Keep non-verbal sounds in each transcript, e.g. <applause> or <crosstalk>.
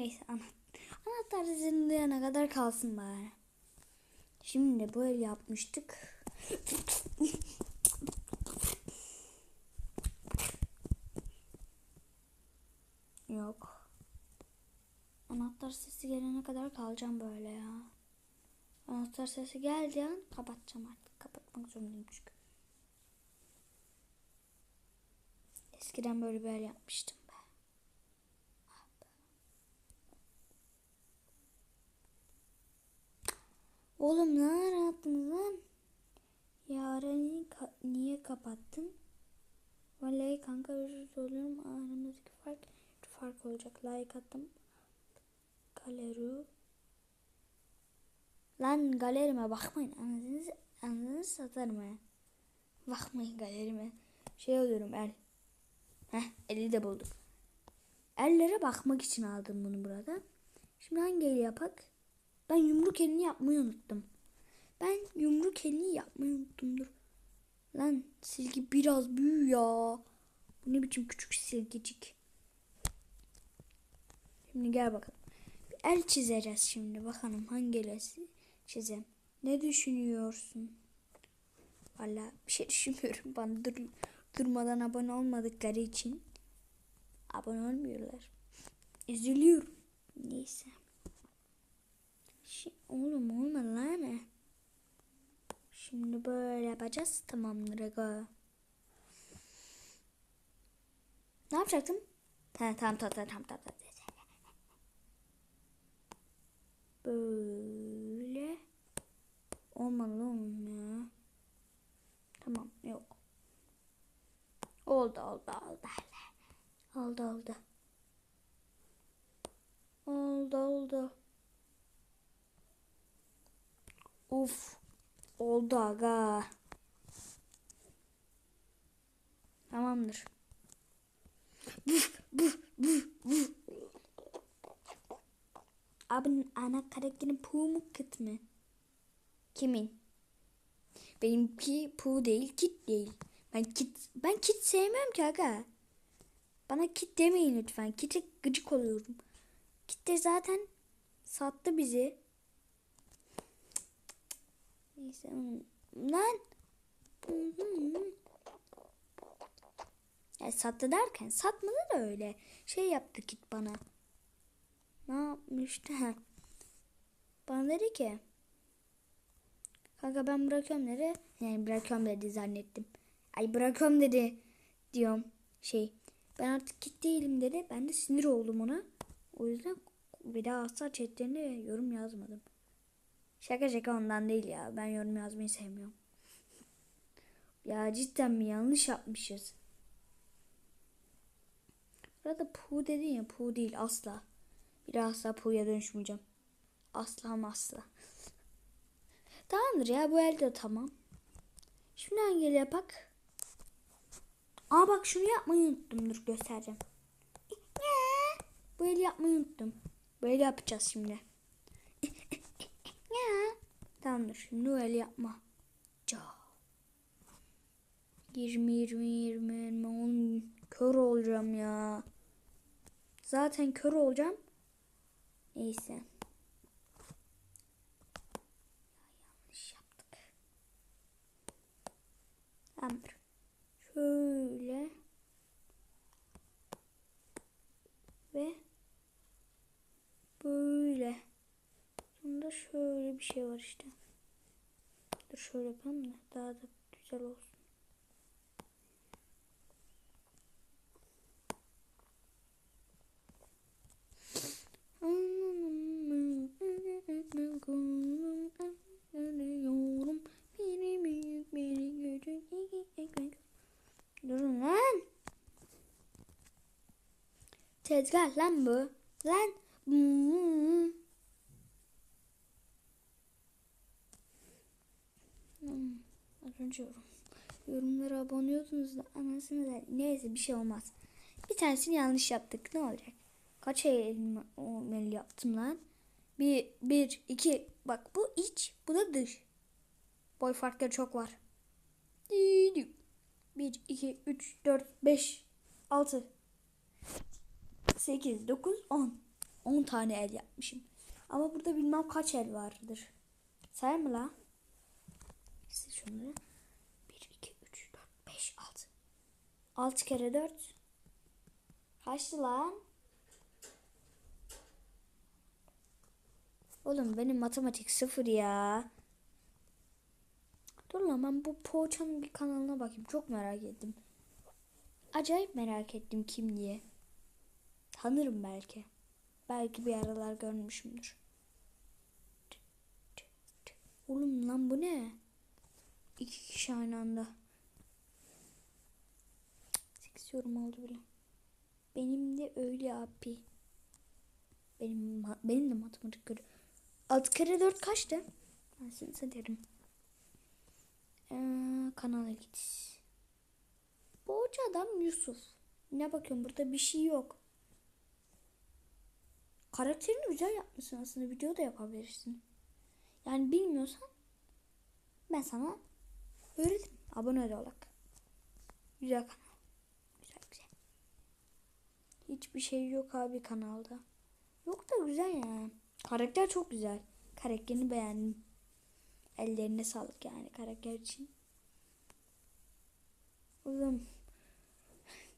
Neyse anahtar. Anahtar zindirene kadar kalsın bari. Şimdi böyle yapmıştık. Yok. Anahtar sesi gelene kadar kalacağım böyle ya. Anahtar sesi geldiği an kapatacağım artık. Kapatmak zorundayım çünkü. Eskiden böyle bir yer yapmıştım Oğlum ne yaptınız lan? Yarını ka- niye kapattın? Vallahi kanka özür diliyorum. Aramızdaki fark fark olacak. Like attım. Galeri. Lan galerime bakmayın. Anladınız, anladınız satarım ha. Bakmayın galerime. Şey oluyorum el. Heh eli de bulduk. Ellere bakmak için aldım bunu burada. Şimdi hangi eli yapak? Ben yumruk elini yapmayı unuttum. Ben yumruk elini yapmayı unuttum. Dur. Lan silgi biraz büyü ya. Bu ne biçim küçük silgicik. Şimdi gel bakalım. Bir el çizeceğiz şimdi. Bakalım hangi el çizeyim. Ne düşünüyorsun? Valla bir şey <laughs> düşünmüyorum. Bana dur, durmadan abone olmadıkları için abone olmuyorlar. Üzülüyorum. Neyse. Şi- oğlum olmadı lan. Şimdi böyle yapacağız. Tamamdır aga. Ne yapacaktım? Ha, tamam tamam tamam tamam tamam. Böyle. Olmadı oğlum ya. Tamam yok. Oldu oldu. Oldu oldu. Oldu oldu. Uf. Oldu aga. Tamamdır. Abinin ana karakterin Pooh mu Kit mi? Kimin? Benimki Pooh değil, Kit değil. Ben Kit, ben Kit sevmiyorum ki aga. Bana Kit demeyin lütfen. Kit'e gıcık oluyorum. Kit de zaten sattı bizi. Neyse. Lan. Ya sattı derken satmadı da öyle. Şey yaptı Kit bana. Ne yapmıştı? <laughs> Bana dedi ki. Kanka ben bırakıyorum dedi. Yani bırakıyorum dedi zannettim. Ay bırakıyorum dedi diyorum. Şey ben artık kit değilim dedi. Ben de sinir oldum ona. O yüzden bir daha asla chatlerine yorum yazmadım. Şaka şaka ondan değil ya. Ben yorum yazmayı sevmiyorum. Ya cidden mi yanlış yapmışız. Burada pu dedin ya pu değil asla. Bir daha asla pu'ya dönüşmeyeceğim. Asla ama asla. Tamamdır ya bu elde tamam. Şimdi hangi el yapak? Aa bak şunu yapmayı unuttum. Dur göstereceğim. Bu eli yapmayı unuttum. Böyle yapacağız şimdi. Tamamdır. Şimdi eli yapma. Ca. 20 20 20 20 oğlum kör olacağım ya. Zaten kör olacağım. Neyse. Yanlış yaptık. Tamamdır. Şöyle. Ve böyle. Şöyle bir şey var işte. Dur şöyle yapalım da daha da güzel olsun. Durun lan. Tezgah lan bu. Lan. Yorum. Yorumlara abone oluyordunuz da anasını da neyse bir şey olmaz. Bir tanesini yanlış yaptık ne olacak? Kaç mel yaptım lan? Bir, bir, iki. Bak bu iç, bu da dış. Boy farkları çok var. Bir, iki, üç, dört, beş, altı, sekiz, dokuz, on. 10 tane el yapmışım. Ama burada bilmem kaç el vardır. Say mı la? İşte şunları. 1, 2, 3, 4, 5, 6. 6 kere 4. Kaçtı lan? Oğlum benim matematik sıfır ya. Dur lan ben bu poğaçanın bir kanalına bakayım. Çok merak ettim. Acayip merak ettim kim diye. Tanırım belki. Belki bir aralar görmüşümdür. Oğlum lan bu ne? İki kişi aynı anda. Sekiz yorum oldu bile. Benim de öyle abi. Benim, benim de matematik görü. 6 kere 4 kaçtı? Ben size derim. Ee, kanala git. Bu hoca adam Yusuf. Ne bakıyorum burada bir şey yok. Karakterini güzel yapmışsın aslında. Video da yapabilirsin. Yani bilmiyorsan ben sana öğretirim. Abone ol olarak. Güzel kanal. Hiçbir şey yok abi kanalda. Yok da güzel yani. Karakter çok güzel. Karakterini beğendim. Ellerine sağlık yani karakter için. Oğlum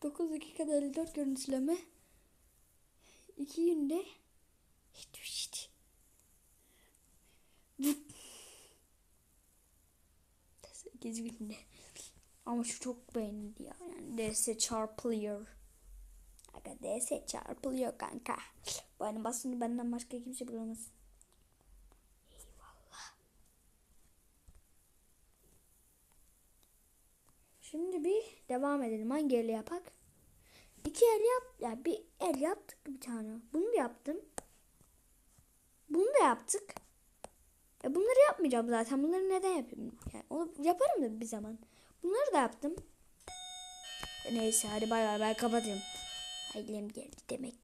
9 dakikada 54 görüntüleme 2 günde hiçbir şey. 8 günde. Ama şu çok beğenildi ya. Yani DS çarpılıyor. Aga DS çarpılıyor kanka. Bu animasyonu benden başka kimse. Eyvallah. Şimdi bir devam edelim. Hangi eli yapak? İki el yap. Ya bir el yaptık bir tane. Bunu da yaptım. Bunu da yaptık. E bunları yapmayacağım zaten. Bunları neden yapayım? Yani onu yaparım da bir zaman. Bunları da yaptım. Neyse hadi bay bay ben kapatayım. Ailem geldi demek